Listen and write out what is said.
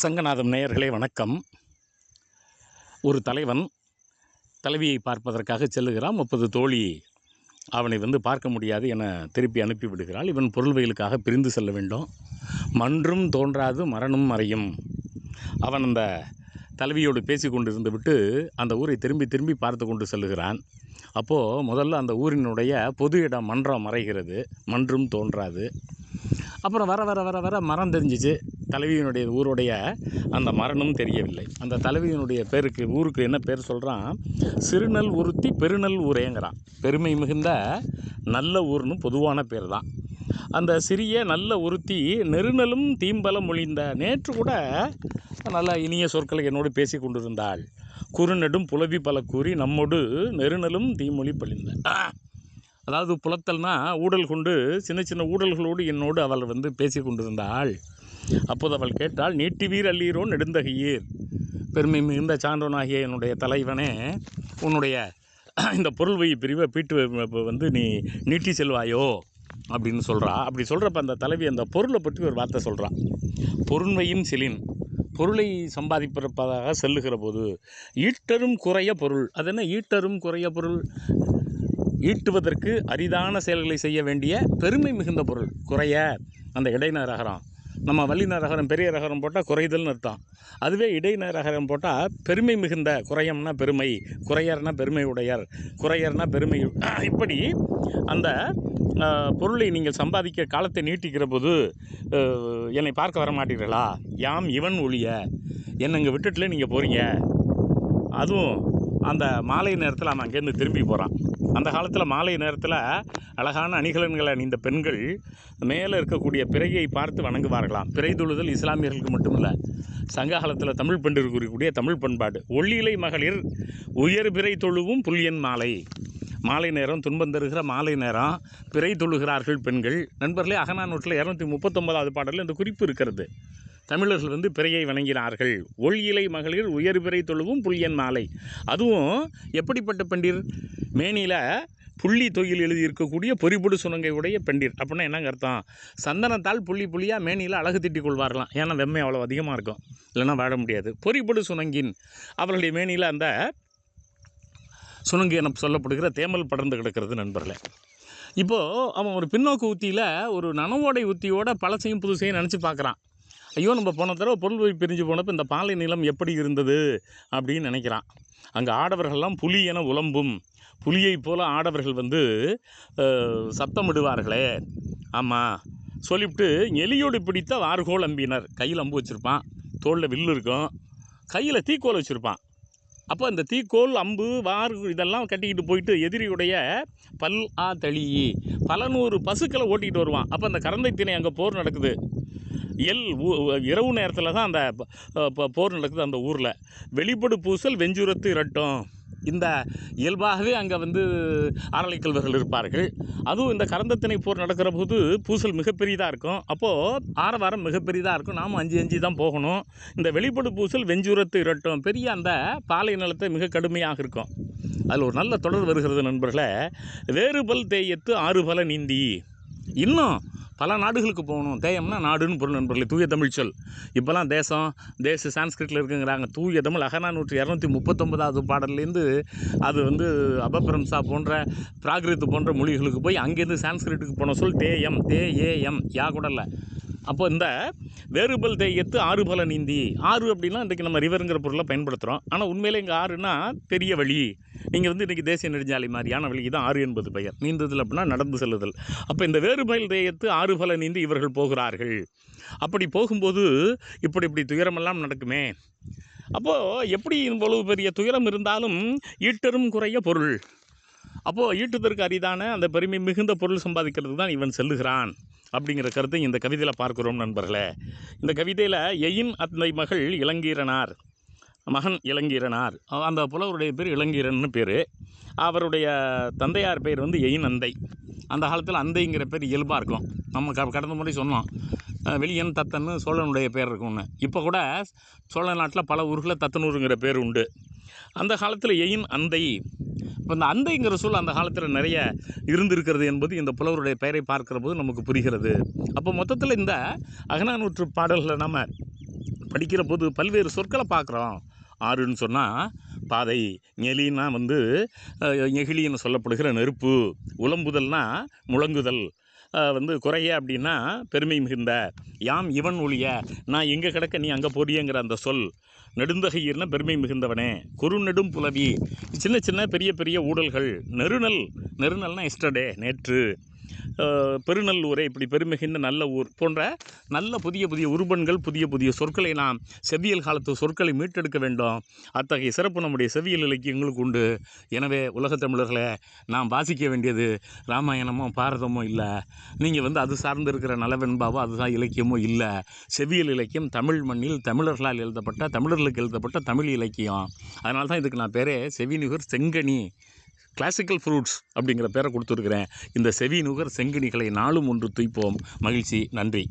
சங்கநாதம் நேயர்களே வணக்கம். ஒரு தலைவன் தலைவியை பார்ப்பதற்காக செல்லுகிறான். முப்பது தோழி அவனை வந்து பார்க்க முடியாது என திருப்பி அனுப்பி விடுகிறாள் இவன் பொருள்வயலுக்காக பிரிந்து செல்ல வேண்டும். மன்றும் தோன்றாது மரணம் மறையும். அவன் அந்த தலைவியோடு பேசி கொண்டிருந்து விட்டு அந்த ஊரை திரும்பி திரும்பி பார்த்து கொண்டு செல்லுகிறான். அப்போது முதல்ல அந்த ஊரினுடைய பொது இடம் மன்றம் மறைகிறது. மன்றும் தோன்றாது. அப்புறம் வர வர வர வர மரம் தெரிஞ்சிச்சு. தலைவியினுடைய ஊருடைய அந்த மரணம் தெரியவில்லை. அந்த தலைவியினுடைய பேருக்கு ஊருக்கு என்ன பேர் சொல்கிறான் சிறுநல் உறுத்தி பெருநல் ஊரேங்கிறான் பெருமை மிகுந்த நல்ல ஊர்னு பொதுவான பேர் தான் அந்த சிறிய நல்ல உறுத்தி நெருநலும் தீம்பலம் மொழிந்த நேற்று கூட நல்ல இனிய சொற்களை என்னோடு பேசி கொண்டிருந்தாள். குறுநெடும் புலவி பல கூறி நம்மோடு நெருநலும் தீமொழி பழிந்த. அதாவது புலத்தல்னா ஊடல் கொண்டு சின்ன சின்ன ஊடல்களோடு என்னோடு அவள் வந்து பேசி கொண்டிருந்தாள். அப்போது அவள் கேட்டால் நீட்டிவீர் அள்ளீரோ நெடுந்தகையீர்? பெருமை மிகுந்த சான்றோனாகிய என்னுடைய தலைவனே உன்னுடைய இந்த பொருள்வை பிரிவை பீட்டு வந்து நீ நீட்டி செல்வாயோ? அப்படின்னு சொல்கிறா அப்படி சொல்கிறப்ப அந்த தலைவி அந்த பொருளை பற்றி ஒரு வார்த்தை சொல்கிறா பொருண்மையின் சிலின். பொருளை சம்பாதிப்பதற்காக செல்லுகிற போது ஈட்டரும் குறைய பொருள். அது என்ன? ஈட்டரும் குறைய பொருள். ஈட்டுவதற்கு அரிதான செயல்களை செய்ய வேண்டிய பெருமை மிகுந்த பொருள். குறைய. அந்த இடைந நம்ம வல்லின ரகரம் பெரிய ரகரம் போட்டால் குறைதல்னு அர்த்தம். அதுவே இடைந ரகரம் போட்டால் பெருமை மிகுந்த குறையம்னா பெருமை குறையர்னா பெருமை உடையர் குறையர்னா பெருமை இப்படி அந்த பொருளை நீங்கள் சம்பாதிக்க காலத்தை நீட்டிக்கிற போது என்னை பார்க்க வர மாட்டீர்களா? யாம் இவன் ஒழிய என்னை இங்கே விட்டுட்டுல நீங்கள் போகிறீங்க அதுவும் அந்த மாலை நேரத்தில் அவன் அங்கேருந்து திரும்பி போகிறான் அந்த காலத்தில் மாலை நேரத்தில் அழகான அணிகலன்களை அணிந்த பெண்கள் மேலே இருக்கக்கூடிய பிறையை பார்த்து வணங்குவார்களாம். பிறை தொழுதல் இஸ்லாமியர்களுக்கு மட்டுமில்லை சங்க காலத்தில் தமிழ் பெண்டிற்கு கூறிய தமிழ் பண்பாடு. ஒள்ளிலை மகளிர் உயர் பிறை தொழுவும் புல்லியன் மாலை. மாலை நேரம் துன்பம் தருகிற மாலை நேரம் பிறை தொழுகிறார்கள் பெண்கள். நண்பர்களே அகநானூற்றில் இரநூத்தி முப்பத்தொன்பதாவது பாடலில் இந்த குறிப்பு இருக்கிறது. தமிழர்கள் வந்து பிறையை வணங்கினார்கள். ஒள் இலை மகளிர் உயர் பிறை தொழுவும் புள்ளியன் மாலை. அதுவும் எப்படிப்பட்ட பெண்டிர்? மேனியில் புள்ளி தொயில் எழுதியிருக்கக்கூடிய பொறிபொடு சுனங்கை உடைய பெண்டிர். அப்படின்னா என்னங்க அர்த்தம்? சந்தனத்தால் புள்ளி புள்ளியாக மேனியில் அழகு திட்டிக் கொள்வார்களாம். ஏன்னா வெம்மை அவ்வளோ அதிகமாக இருக்கும். இல்லைன்னா வாழ முடியாது. பொறிபொடு சுனங்கின் அவர்களுடைய மேனியில் அந்த சுனங்கு என சொல்லப்படுகிற தேமல் படர்ந்து கிடக்கிறது நண்பர்களே. இப்போது அவன் ஒரு பின்னோக்கு உத்தியில் ஒரு நனவோடை உத்தியோட பழசையும் புதுசையும் நினச்சி பார்க்குறான். ஐயோ நம்ம போன தடவை பொருள் போய் பிரிஞ்சு போனப்போ இந்த பாலை நிலம் எப்படி இருந்தது அப்படின்னு நினைக்கிறான். அங்கே ஆடவர்கள்லாம் புலி என உலம்பும். புலியைப் போல் ஆடவர்கள் வந்து சத்தமிடுவார்களே. ஆமாம் சொல்லிவிட்டு எலியோடு பிடித்த வார்கோல் அம்பினர் கையில் அம்பு வச்சுருப்பான். தோளில் வில்லு இருக்கும். கையில் தீக்கோல் வச்சுருப்பான். அப்போ இந்த தீக்கோல் அம்பு வார் இதெல்லாம் கட்டிக்கிட்டு போயிட்டு எதிரியுடைய பல் ஆ தளி. பல நூறு பசுக்களை ஓட்டிக்கிட்டு வருவான். அப்போ அந்த கரந்தை திணை அங்கே போர் நடக்குது. எல் இரவு நேரத்தில் தான் அந்த போர் நடக்குது அந்த ஊரில். வெளிப்படு பூசல் வெஞ்சுரத்து இரட்டும். இந்த இயல்பாகவே அங்கே வந்து ஆரலைக்கல்வர்கள் இருப்பார்கள். அதுவும் இந்த கரந்தத்திணை போர் நடக்கிற போது பூசல் மிகப்பெரியதாக இருக்கும். அப்போது ஆரவாரம் மிகப்பெரியதாக இருக்கும். நாம் அஞ்சு அஞ்சு தான் போகணும். இந்த வெளிப்படு பூசல் வெஞ்சுரத்து இரட்டும். பெரிய அந்த பாலை நிலத்தை மிக கடுமையாக இருக்கும். அதில் ஒரு நல்ல தொடர் வருகிறது நண்பர்களே. வேறுபல் தேயத்து ஆறுபல நீந்தி. இன்னும் பல நாடுகளுக்கு போகணும். தேயம்னா நாடுன்னு பொருள் நண்பர்களே தூய தமிழ் சொல். இப்போல்லாம் தேசம் தேச சான்ஸ்கிரிட்டில் இருக்குங்கிறாங்க. தூய தமிழ் நூற்றி இரநூத்தி முப்பத்தொன்பதாவது பாடல்லேருந்து அது வந்து அபபிரம்சா போன்ற பிராகிருத்து போன்ற மொழிகளுக்கு போய் அங்கேருந்து சான்ஸ்கிரிட்டுக்கு போன சொல் தேயம் தே ஏஎம் யா கூட இல்லை. அப்போ இந்த வேறுபல் தேயத்து ஆறு பல நீந்தி. ஆறு அப்படின்னா இன்றைக்கி நம்ம ரிவருங்கிற பொருளை பயன்படுத்துகிறோம் ஆனால் உண்மையிலே இங்கே ஆறுனா பெரிய வழி. நீங்கள் வந்து இன்றைக்கி தேசிய நெடுஞ்சாலை மாதிரியான வழிக்கு தான் ஆறு என்பது பெயர். நீந்துதல் அப்படின்னா நடந்து செல்லுதல். அப்போ இந்த வேறுபல் தேயத்து ஆறு பல நீந்தி இவர்கள் போகிறார்கள். அப்படி போகும்போது இப்படி இப்படி துயரமெல்லாம் நடக்குமே. அப்போது எப்படி இவ்வளவு பெரிய துயரம் இருந்தாலும் ஈட்டரும் குறைய பொருள். அப்போது ஈட்டுதற்கு அரிதான அந்த பெருமை மிகுந்த பொருள் சம்பாதிக்கிறது தான் இவன் செல்லுகிறான். அப்படிங்கிற கருத்தை இந்த கவிதையில் பார்க்கிறோம் நண்பர்களே. இந்த கவிதையில் எயின் அத்தை மகள் இளங்கீரனார். மகன் இளங்கீரனார். அந்த புலவருடைய பேர் இளங்கீரன்னு பேர். அவருடைய தந்தையார் பேர் வந்து எயின் அந்தை. அந்த காலத்தில் அந்தைங்கிற பேர் இயல்பாக இருக்கும். நம்ம க கடந்த முறை சொன்னோம். வெளியன் தத்தன்னு சோழனுடைய பேர் இருக்கும்னு. இப்போ கூட சோழ நாட்டில் பல ஊர்களில் தத்தனூருங்கிற பேர் உண்டு. அந்த காலத்தில் எயின் அந்தை இப்போ இந்த அந்தைங்கிற சொல் அந்த காலத்தில் நிறைய இருந்திருக்கிறது என்பது இந்த புலவருடைய பெயரை பார்க்கிற போது நமக்கு புரிகிறது. அப்போ மொத்தத்தில் இந்த அகனானூற்று பாடல்களை நம்ம படிக்கிற போது பல்வேறு சொற்களை பார்க்குறோம். ஆறுன்னு சொன்னால் பாதை நெலின்னா வந்து நெகிழின்னு சொல்லப்படுகிற நெருப்பு உலம்புதல்னா முழங்குதல் வந்து குறைய அப்படின்னா பெருமை மிகுந்த யாம் இவன் ஒழிய நான் எங்கே கிடக்க நீ அங்கே போறியங்கிற அந்த சொல் நெடுந்தகையர்னா பெருமை மிகுந்தவனே. குறுநெடும் புலவி. சின்ன சின்ன பெரிய பெரிய ஊடல்கள் நெருநல் நெருநல்னா எஸ்டர்டே நேற்று. பெருநல்லூரை இப்படி பெருமிகுந்த நல்ல ஊர் போன்ற நல்ல புதிய புதிய உருபன்கள் புதிய புதிய சொற்களை நாம் செவ்வியல் காலத்து சொற்களை மீட்டெடுக்க வேண்டும். அத்தகைய சிறப்பு நம்முடைய செவ்வியல் இலக்கியங்களுக்கு உண்டு. எனவே உலகத் தமிழர்களை நாம் வாசிக்க வேண்டியது ராமாயணமோ பாரதமோ இல்லை. நீங்கள் வந்து அது சார்ந்து இருக்கிற நலவெண்பாவோ அதுதான் இலக்கியமோ இல்லை. செவ்வியல் இலக்கியம் தமிழ் மண்ணில் தமிழர்களால் எழுதப்பட்ட தமிழர்களுக்கு எழுதப்பட்ட தமிழ் இலக்கியம். அதனால தான் இதுக்கு நான் பேரே செவிநிகர் செங்கனி. கிளாசிக்கல் ஃப்ரூட்ஸ் அப்படிங்கிற பேரை கொடுத்துருக்குறேன். இந்த செவி நுகர் செங்கனிகளை நாளும் ஒன்று துய்ப்போம். மகிழ்ச்சி. நன்றி.